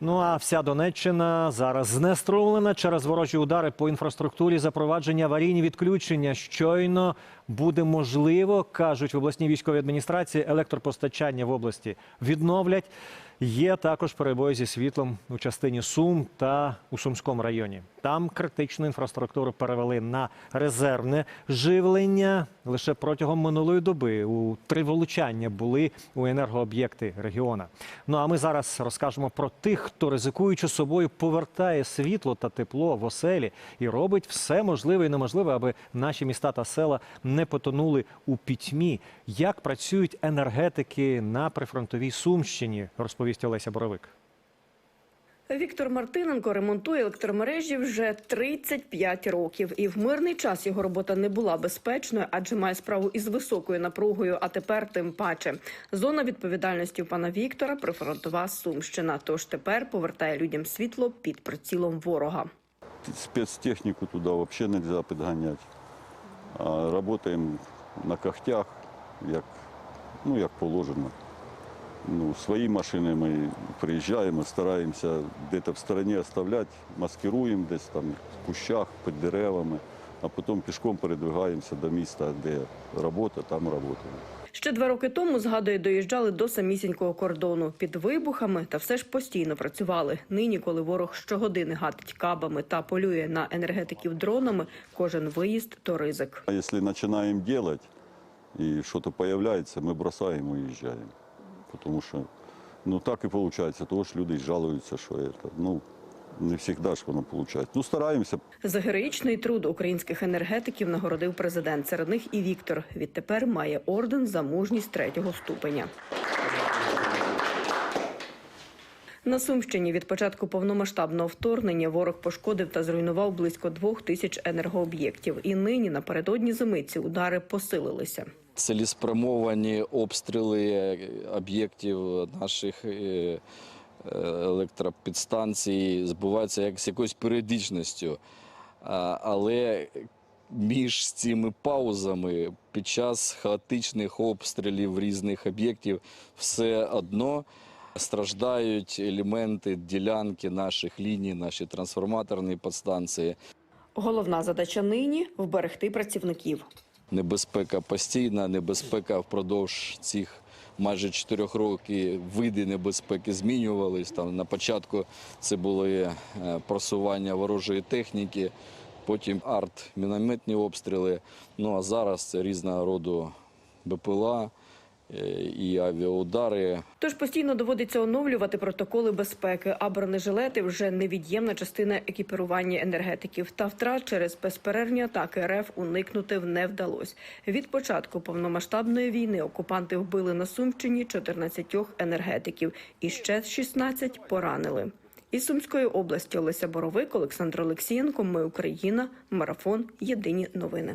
Ну а вся Донеччина зараз знеструмлена через ворожі удари по інфраструктурі, запровадження аварійні відключення. Щойно буде можливо, кажуть в обласній військовій адміністрації, електропостачання в області відновлять. Є також перебої зі світлом у частині Сум та у Сумському районі. Там критичну інфраструктуру перевели на резервне живлення. Лише протягом минулої доби у три влучання були у енергооб'єкти регіона. Ну а ми зараз розкажемо про тих, хто ризикуючи собою повертає світло та тепло в оселі і робить все можливе і неможливе, аби наші міста та села не потонули у пітьмі. Як працюють енергетики на прифронтовій Сумщині, розповість Олеся Боровик. Віктор Мартиненко ремонтує електромережі вже 35 років, і в мирний час його робота не була безпечною, адже має справу із високою напругою. А тепер тим паче зона відповідальності у пана Віктора прифронтова Сумщина. Тож тепер повертає людям світло під прицілом ворога. Спецтехнику туда вообще нельзя підганяти. А работаем на когтях, як, ну, як положено. Ну, свої машини ми приїжджаємо, стараємося десь в стороні оставляти, маскируємо десь там в кущах, під деревами, а потім пішком передвигаємося до міста, де робота, там працюємо. Ще два роки тому, згадує, доїжджали до самісінького кордону під вибухами та все ж постійно працювали. Нині, коли ворог щогодини гатить кабами та полює на енергетиків дронами, кожен виїзд то ризик. А если начинаем делать и что-то появляется, мы бросаем и уезжаем. Потому что, ну так и получается. То ж люди жалуются, что это, ну, не всегда ж воно получается. Ну, стараемся. За героїчний труд українських енергетиків нагородив президент. Серед них і Віктор. Відтепер має орден за мужність третього ступеня. На Сумщині від початку повномасштабного вторгнення ворог пошкодив та зруйнував близько двох тисяч енергооб'єктів. І нині напередодні зими ці удари посилилися. цілеспрямовані обстріли об'єктів наших е, е, збуваються як з якоюсь періодичністю. Але між цими паузами під час хаотичних обстрілів різних об'єктів все одно страждають елементи ділянки наших ліній, наші трансформаторні підстанції. Головна задача нині вберегти працівників. Небезпека постійна, небезпека впродовж цих майже чотирьох років види небезпеки змінювались. Там на початку це були е, просування ворожої техніки, потім арт-мінометні обстріли. Ну а зараз це різного роду БПЛА і авіаудари. Тож постійно доводиться оновлювати протоколи безпеки, а бронежилети вже невід'ємна частина екіпірування енергетиків. Та втрат через безперервні атаки РФ уникнути не вдалось. Від початку повномасштабної війни окупанти вбили на Сумщині 14 енергетиків і ще 16 поранили. Із Сумської області Олеся Боровик, Олександр Олексієнко. Ми Україна. Марафон. Єдині новини.